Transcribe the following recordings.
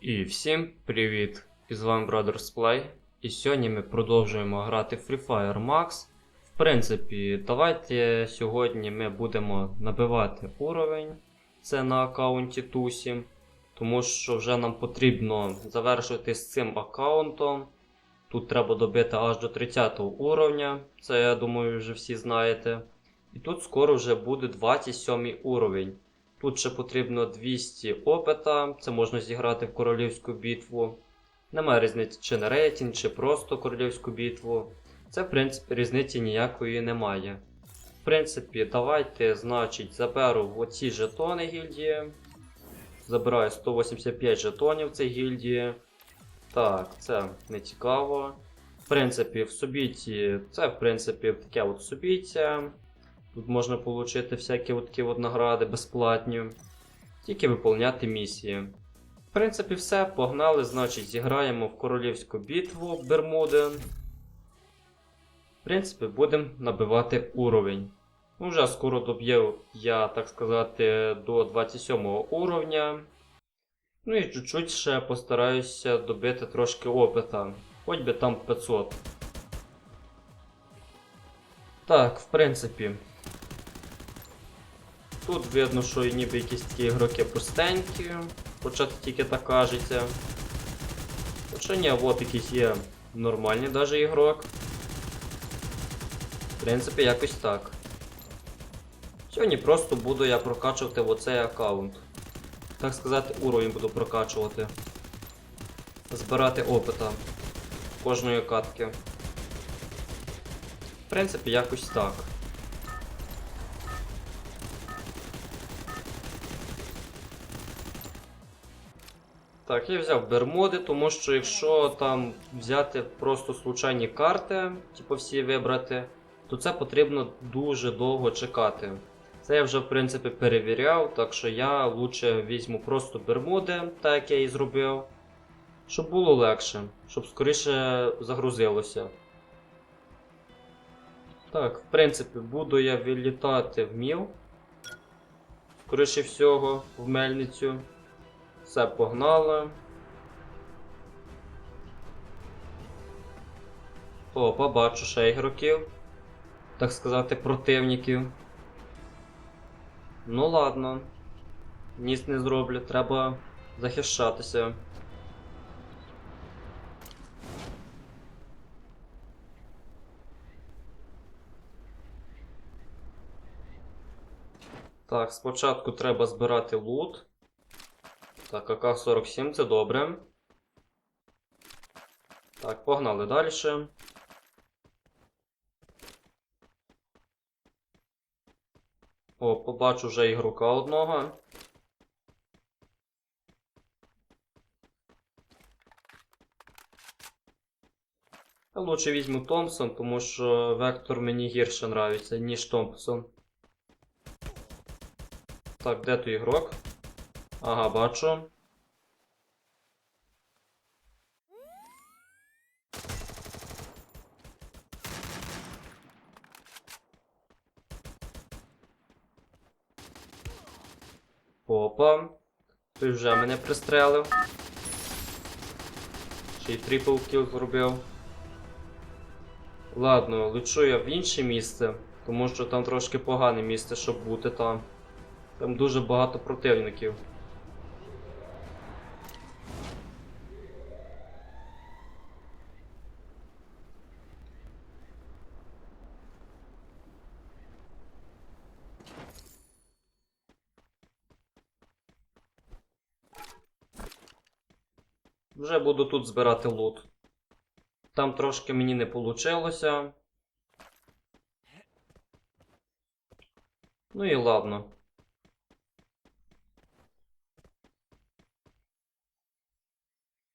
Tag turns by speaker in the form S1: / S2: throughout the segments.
S1: І всім привіт! І з вами Brothers Play. І сьогодні ми продовжуємо грати Free Fire Max. В принципі, давайте сьогодні ми будемо набивати уровень. Це на аккаунті Тусі. Тому що вже нам потрібно завершити з цим аккаунтом. Тут треба добити аж до 30 уровня. Це я думаю, вже всі знаєте. І тут скоро вже буде 27 уровень. Тут ще потрібно 200 опита, це можна зіграти в королівську битву. Немає різниці чи на рейтинг, чи просто королівську битву. Це, в принципі, різниці ніякої немає. В принципі, давайте, значить, заберу оці жетони гільдії. Забираю 185 жетонів цієї гільдії. Так, це не цікаво. В принципі, в субіті, це, в принципі, таке от субіття. Тут можна отримати всякі от такі от награди безплатні. Тільки виповняти місії. В принципі, все, погнали, значить, зіграємо в королівську битву Бермуди. В принципі, будемо набивати уровень. Ну, вже скоро доб'ю я, так сказати, до 27 уровня. Ну і чуть-чуть ще постараюся добити трошки опита. Хоч би там 500. Так, в принципі. Тут видно, що ніби якісь такі ігроки простенькі, хоча тільки так кажеться. Хоча ні, от якийсь є нормальний даже ігрок. В принципі, якось так. Сьогодні просто буду я прокачувати оцей аккаунт. Так сказати, уровень буду прокачувати. Збирати опита кожної катки. В принципі, якось так. Так, я взяв Бермуди, тому що якщо там взяти просто случайні карти, типу всі вибрати, то це потрібно дуже довго чекати. Це я вже в принципі перевіряв, так що я лучше візьму просто Бермуди, так як я і зробив, щоб було легше, щоб скоріше загрузилося. Так, в принципі, буду я вилітати в Міл. Скоріше всього, в мельницю. Все, погнали. Опа, бачу ще ігроків. Так сказати, противників. Ну ладно. Ніс не зроблю, треба захищатися. Так, спочатку треба збирати лут. Так, АК-47 це добре. Так, погнали далі. О, побачу вже ігрока одного. Лучше візьму Томпсон, тому що Вектор мені гірше нравиться, ніж Томпсон. Так, де той ігрок? Ага, бачу. Опа. Той вже мене пристрелив. Ще й трипл кіл зробив. Ладно, лечу я в інше місце, тому що там трошки погане місце, щоб бути там. Там дуже багато противників. Вже буду тут збирати лут. Там трошки мені не вийшло. Ну і ладно.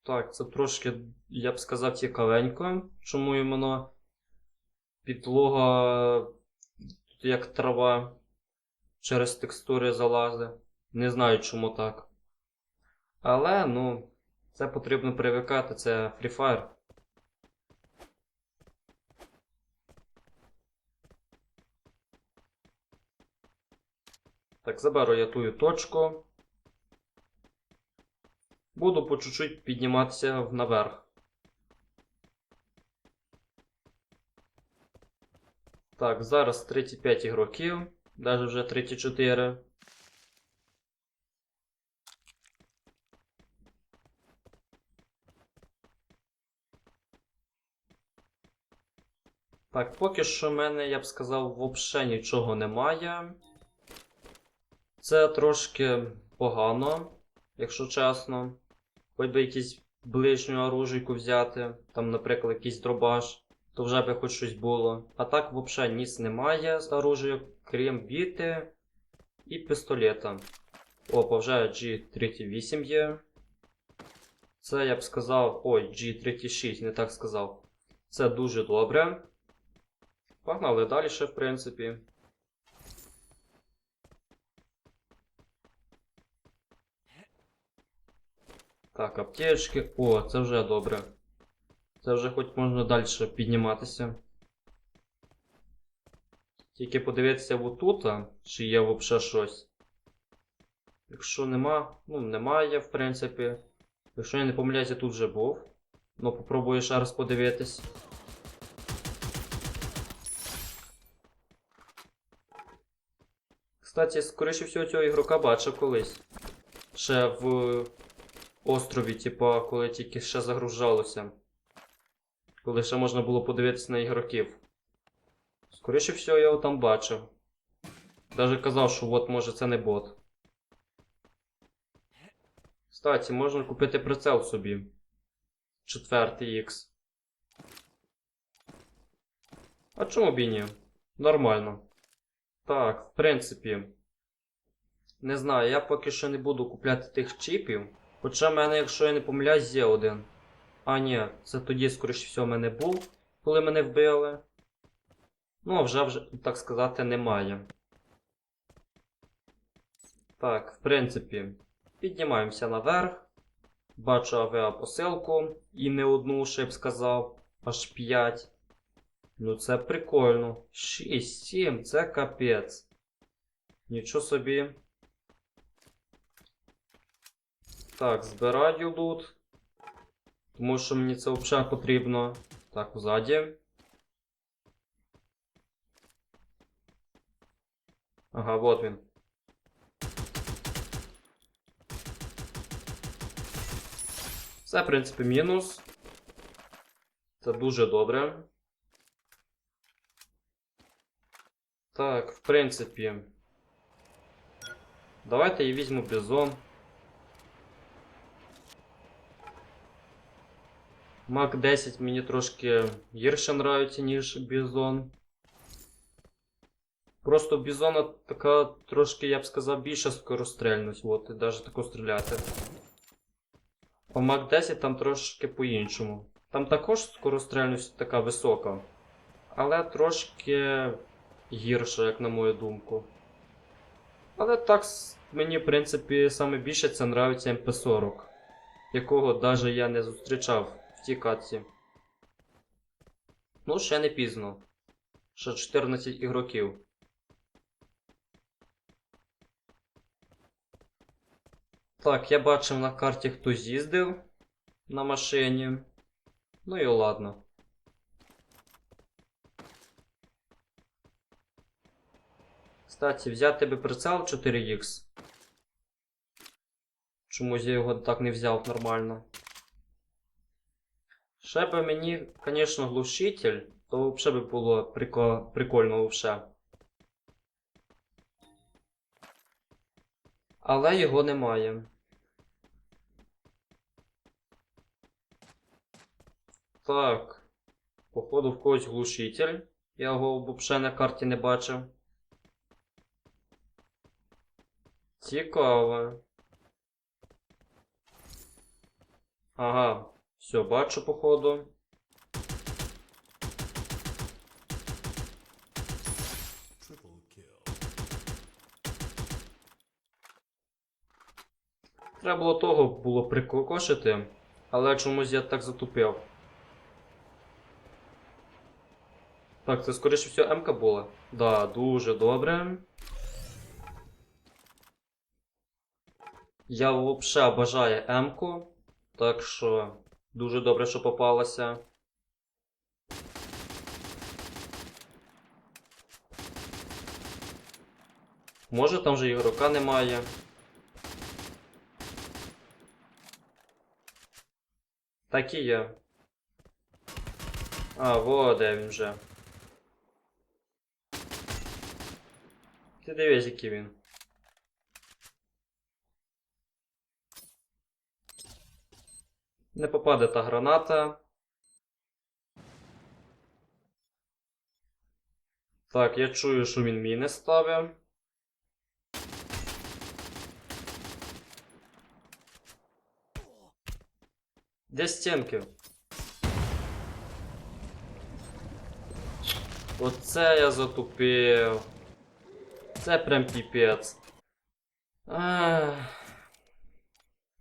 S1: Так, це трошки, я б сказав, цікавенько. Чому іменно підлога як трава через текстури залазить. Не знаю, чому так. Але, ну, це потрібно привикати, це Free Fire. Так, заберу я тую точку. Буду по чуть-чуть підніматися наверх. Так, зараз 35 ігроків, навіть вже 34. Так, поки що в мене, я б сказав, взагалі нічого немає. Це трошки погано, якщо чесно. Хоч би якийсь ближню оружійку взяти, там, наприклад, якийсь дробаш, то вже би хоч щось було. А так взагалі ніс немає з оружия, крім біти і пістолета. Опа, вже G38 є. Це я б сказав. Ой, G36, не так сказав. Це дуже добре. Погнали далі, в принципі. Так, аптечки. О, це вже добре. Це вже хоч можна далі підніматися. Тільки подивитися отут, чи є взагалі щось. Якщо нема, ну немає, в принципі. Якщо я не помиляюся, тут вже був. Ну, попробую ще раз подивитись. Кстати, скоріше всього цього ігрока бачив колись. Ще в острові, типа, коли тільки ще загружалося. Коли ще можна було подивитися на ігроків. Скоріше всього, я його там бачив. Даже казав, що от може це не бот. Кстати, можна купити прицел собі. Четвертий X. А чому б і ні? Нормально. Так, в принципі. Не знаю, я поки що не буду купляти тих чіпів. Хоча в мене, якщо я не помиляюсь, є один. А, ні, це тоді, скоріше всього, мене був, коли мене вбили. Ну, а вже, вже, так сказати, немає. Так, в принципі, піднімаємося наверх. Бачу авіапосилку і не одну, ще б сказав, аж 5. Ну це прикольно. 6, 7, це капець. Нічого собі. Так, збираю лут. Тому що мені це взагалі потрібно. Так, ззаді. Ага, вот він. Це, в принципі, мінус. Це дуже добре. Так, в принципі. Давайте я візьму бізон. Мак 10 мені трошки гірше нравиться, ніж бізон. Просто бізона така трошки, я б сказав, більша скорострельність, от, і навіть тако стріляти. А Мак 10 там трошки по-іншому. Там також скорострельність така висока, але трошки гірша, як на мою думку. Але так мені, в принципі, саме більше це нравиться МП40, якого навіть я не зустрічав в тій катці. Ну, ще не пізно. Ще 14 ігроків. Так, я бачив на карті, хтось їздив на машині. Ну і ладно. Кстати, взяти би прицел 4X. Чомусь я його так не взяв нормально. Ще би мені, звісно, глушитель, то взагалі би було прико... прикольно вже. Але його немає. Так. Походу в когось глушитель. Я його взагалі на карті не бачив. Цікаво. Ага, все, бачу, походу. Треба було того було прикокошити, але чомусь я так затупив. Так, це скоріше всього М-ка була. Да, дуже добре. Я взагалі бажаю М-ку. Так що дуже добре, що попалася. Може там вже ігрока немає. Так і є. А, во, де він вже. Ти дивись, який він. Не попаде та граната. Так, я чую, що він міни ставив. Де стінки? Оце я затупив. Це прям піпець. Ах.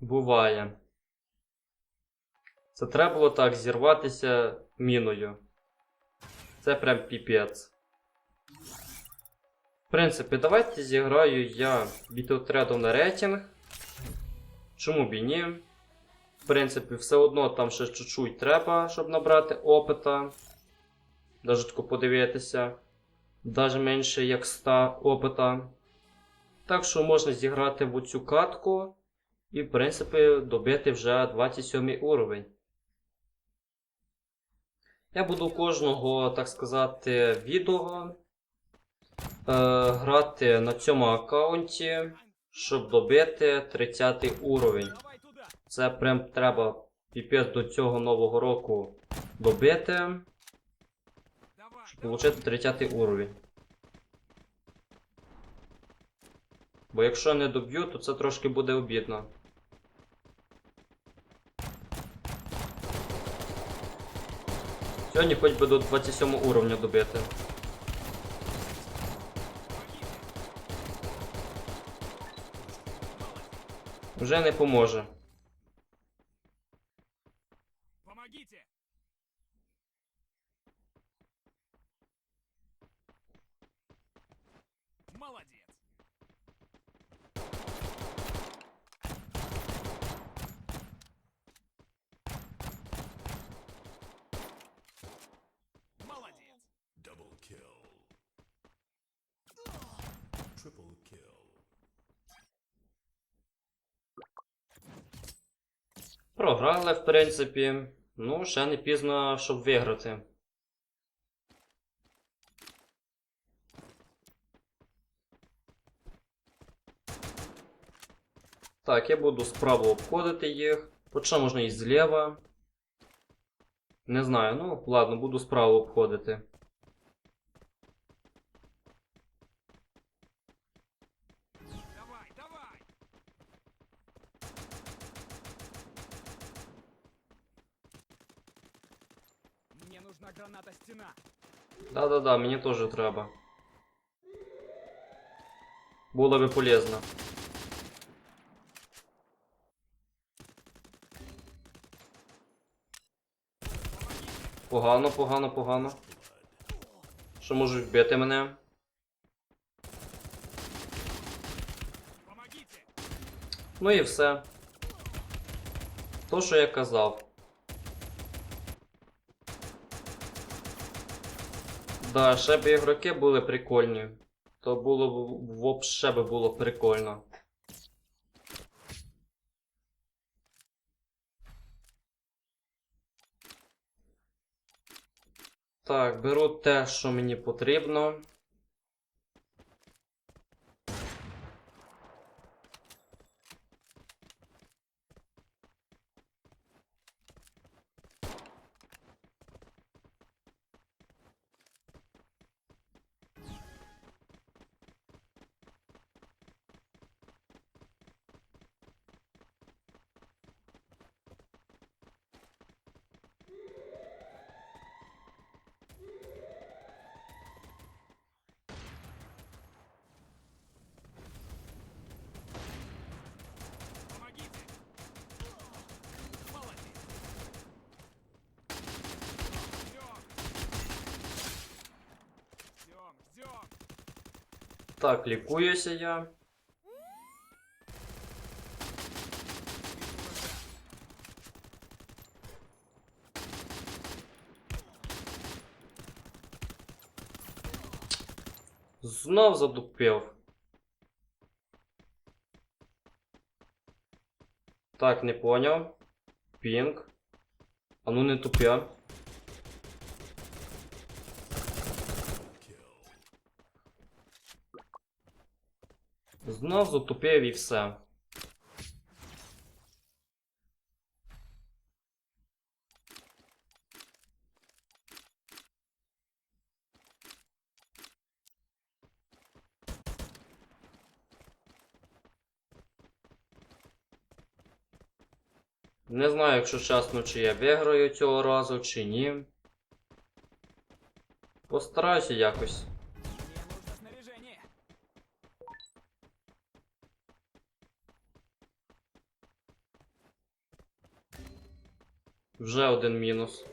S1: Буває. Це треба було так зірватися міною. Це прям піпець. В принципі, давайте зіграю я бітотрядом на рейтинг. Чому б і ні? В принципі, все одно там ще чуть-чуть треба, щоб набрати опита. Даже тако подивитися. Даже менше як 100 опита. Так що можна зіграти в цю катку і, в принципі, добити вже 27 уровень. Я буду кожного, так сказати, відео е, грати на цьому аккаунті, щоб добити 30 уровень. Це прям треба піпець до цього нового року добити, щоб отримати 30 уровень. Бо якщо не доб'ю, то це трошки буде обідно. Сьогодні хоч би до 27 уровня добити. Вже не поможе. Програли, в принципі. Ну, ще не пізно, щоб виграти. Так, я буду справа обходити їх. Хоча можна і зліва. Не знаю, ну ладно, буду справа обходити.
S2: Давай, давай! Мне нужна граната стена.
S1: Да-да-да, мені теж треба. Було би полезно. Погано, погано, погано. Що можуть вбити мене? Ну і все. То, що я казав. Да, ще б ігроки були прикольні. То було б вообще би було прикольно. Так, беру те, що мені потрібно. Так, лікуюся я. Знов задупив. Так, не понял. Пінг. А ну не тупя. Знов затупив і все. Не знаю, якщо чесно, чи я виграю цього разу, чи ні. Постараюся якось. Вже один мінус.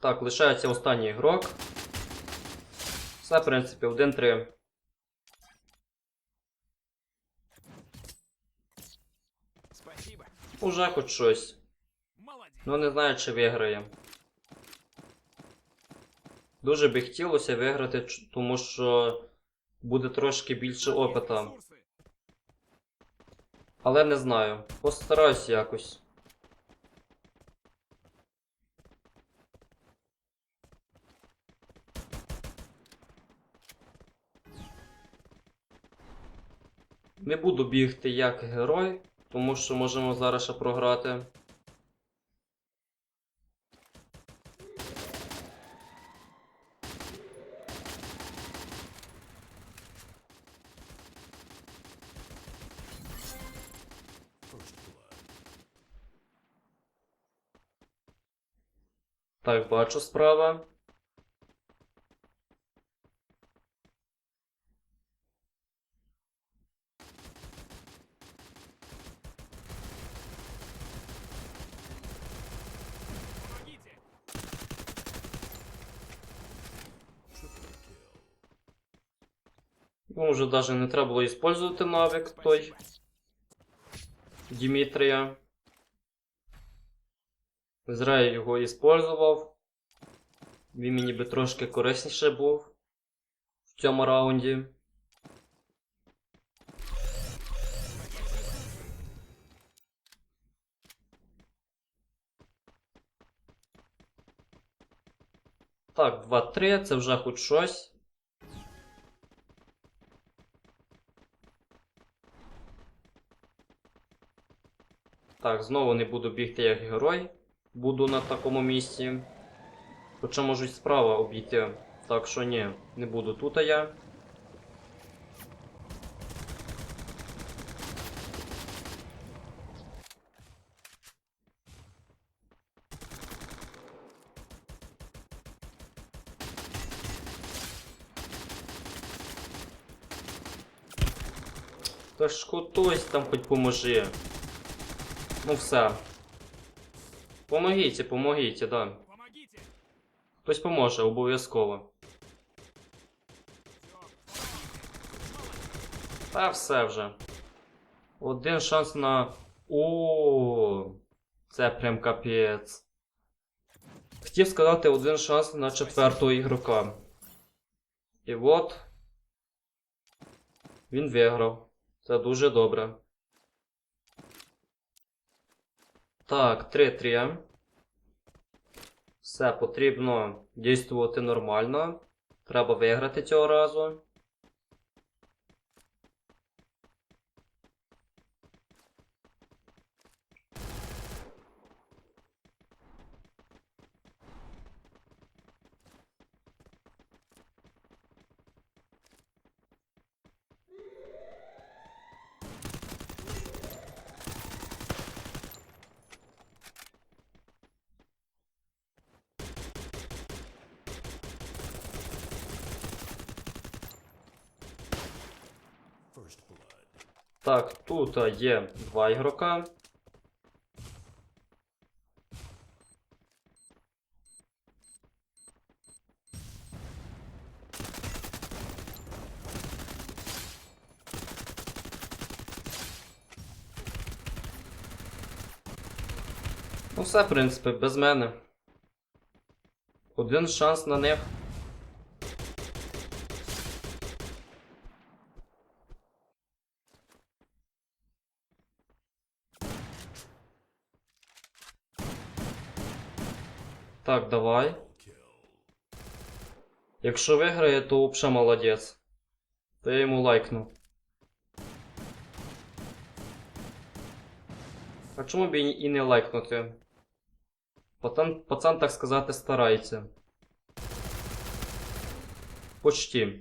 S1: Так, лишається останній ігрок. Все, в принципі, 1-3.
S2: Спасибо.
S1: Уже хоч щось. Ну не знаю, чи виграє. Дуже би хотілося виграти, тому що буде трошки більше опита. Але не знаю. Постараюсь якось. Не буду бігти як герой, тому що можемо зараз ще програти. Так, бачу справа. Ну, вже навіть не треба було використовувати навик той. Дімітрія. Зря я його використовував. Він мені би трошки корисніше був в цьому раунді. Так, 2-3, це вже хоч щось. Так, знову не буду бігти як герой. Буду на такому місці. Хоча можуть справа обійти. Так що ні, не буду тут я. Та ж хтось там хоч поможи. Ну все. Помогіть, помогіть, да. Хтось поможе, обов'язково. Та все вже. Один шанс на. О, це прям капець. Хотів сказати один шанс на четвертого ігрока. І от. Він виграв. Це дуже добре. Так, 3-3. Все потрібно дійствувати нормально. Треба виграти цього разу. Так, тут є два ігрока. Ну все, в принципі, без мене. Один шанс на них. Так, давай. Якщо виграє, то взагалі молодець. То я йому лайкну. А чому б і не лайкнути? Пацан, пацан, так сказати, старається. Почти.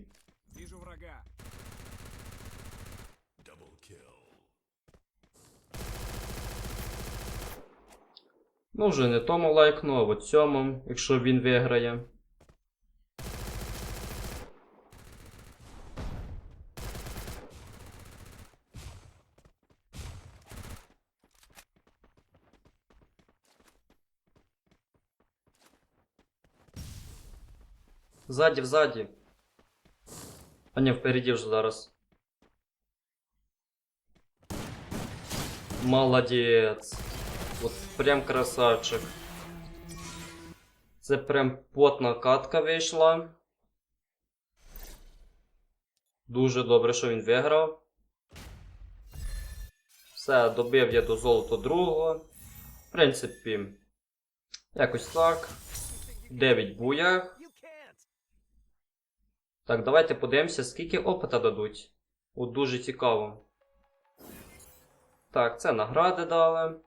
S1: Ну, вже не тому лайкну, а от цьому, якщо він виграє. Ззаді, взаді. А ні, впереді вже зараз. Молодець. От прям красавчик. Це прям потна катка вийшла. Дуже добре, що він виграв. Все, добив я до золота другого. В принципі, якось так. 9 буях. Так, давайте подивимося, скільки опита дадуть. От дуже цікаво. Так, це награди дали.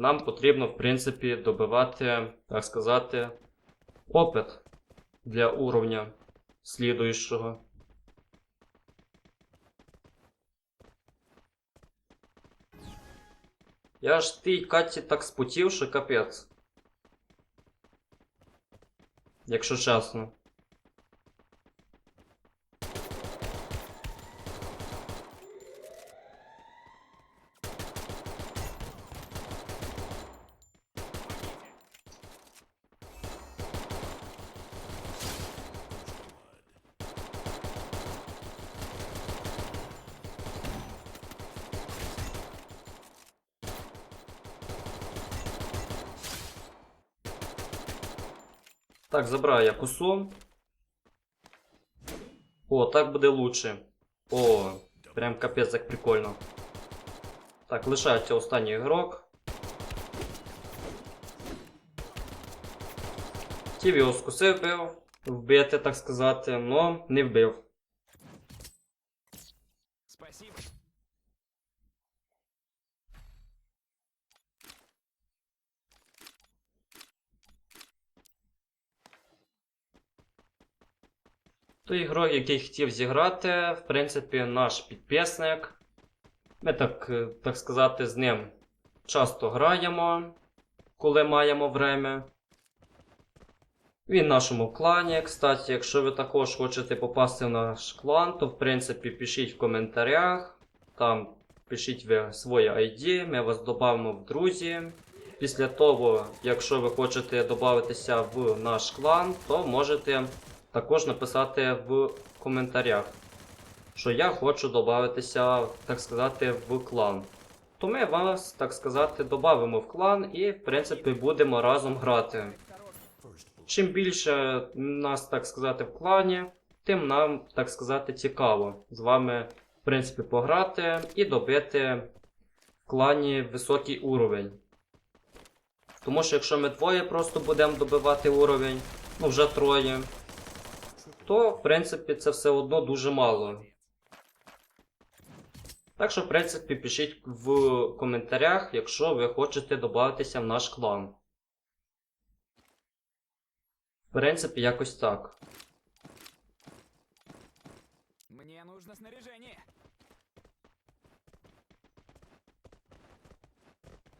S1: Нам потрібно, в принципі, добивати, так сказати, опит для уровня слідуючого. Я ж тій Каті так спотів, що капець. Якщо чесно. Так, забираю я косу. О, так буде лучше. О, прям капець як прикольно. Так, лишається останній ігрок. Хотів його скусив бив, вбити, так сказати, но не вбив. Той ігрок, який хотів зіграти, в принципі, наш підписник. Ми так, е, так сказати, з ним часто граємо, коли маємо время. Він в нашому клані. Кстати, якщо ви також хочете попасти в наш клан, то в принципі пишіть в коментарях. Там пишіть ви своє ID, ми вас додамо в друзі. Після того, якщо ви хочете додатися в наш клан, то можете також написати в коментарях, що я хочу додатися, так сказати, в клан. То ми вас, так сказати, додамо в клан і, в принципі, будемо разом грати. Чим більше нас, так сказати, в клані, тим нам, так сказати, цікаво з вами, в принципі, пограти і добити в клані високий уровень. Тому що якщо ми двоє просто будемо добивати уровень, ну вже троє, то в принципі це все одно дуже мало. Так що, в принципі, пишіть в коментарях, якщо ви хочете додатися в наш клан. В принципі, якось так.
S2: Мне нужно снаряжение.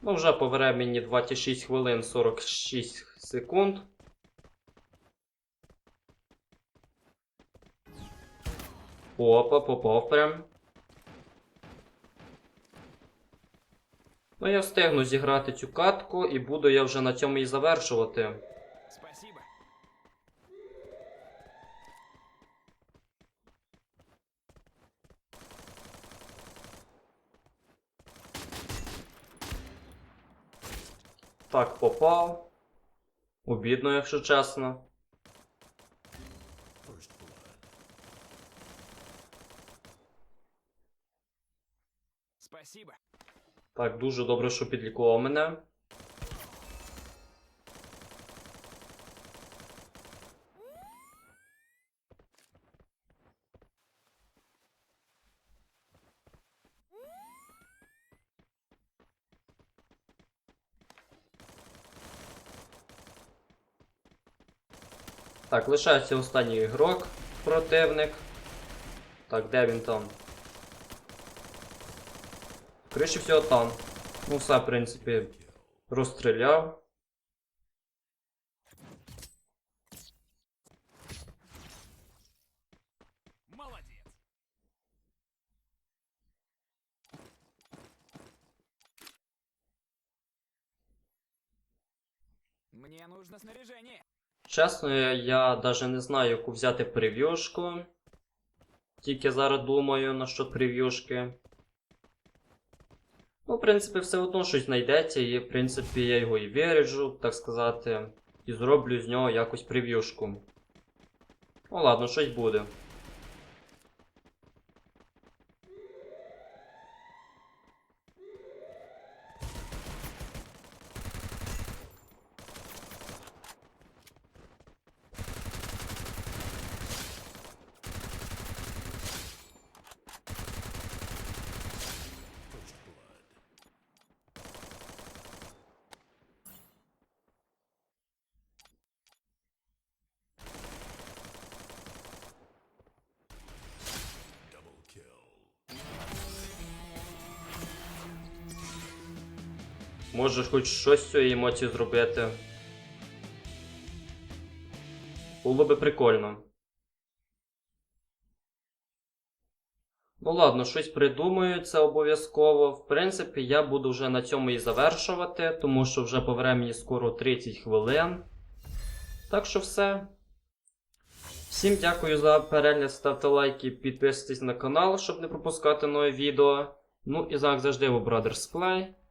S1: Ну, вже по времені 26 хвилин 46 секунд. Опа, попав прям. Ну, я встигну зіграти цю катку і буду я вже на цьому і завершувати.
S2: Спасибо.
S1: Так, попав. Обідно, якщо чесно.
S2: Спасибо.
S1: Так, дуже добре, що підлікував мене. Так, лишається останній ігрок, противник. Так, де він там? Скоріше всього там. Ну, все, в принципі, розстріляв.
S2: Мне нужно снаряжение.
S1: Чесно, я, я даже не знаю, яку взяти прев'юшку. Тільки зараз думаю насчет прев'юшки. Ну, в принципі, все одно щось знайдеться, і в принципі я його і виріжу, так сказати, і зроблю з нього якусь прев'юшку. Ну ладно, щось буде. Може хоч щось з цієї емоції зробити. Було би прикольно. Ну ладно, щось придумаю, це обов'язково. В принципі, я буду вже на цьому і завершувати, тому що вже по времені скоро 30 хвилин. Так що все. Всім дякую за перегляд, ставте лайки, підписуйтесь на канал, щоб не пропускати нові відео. Ну і як завжди у Brothers Play.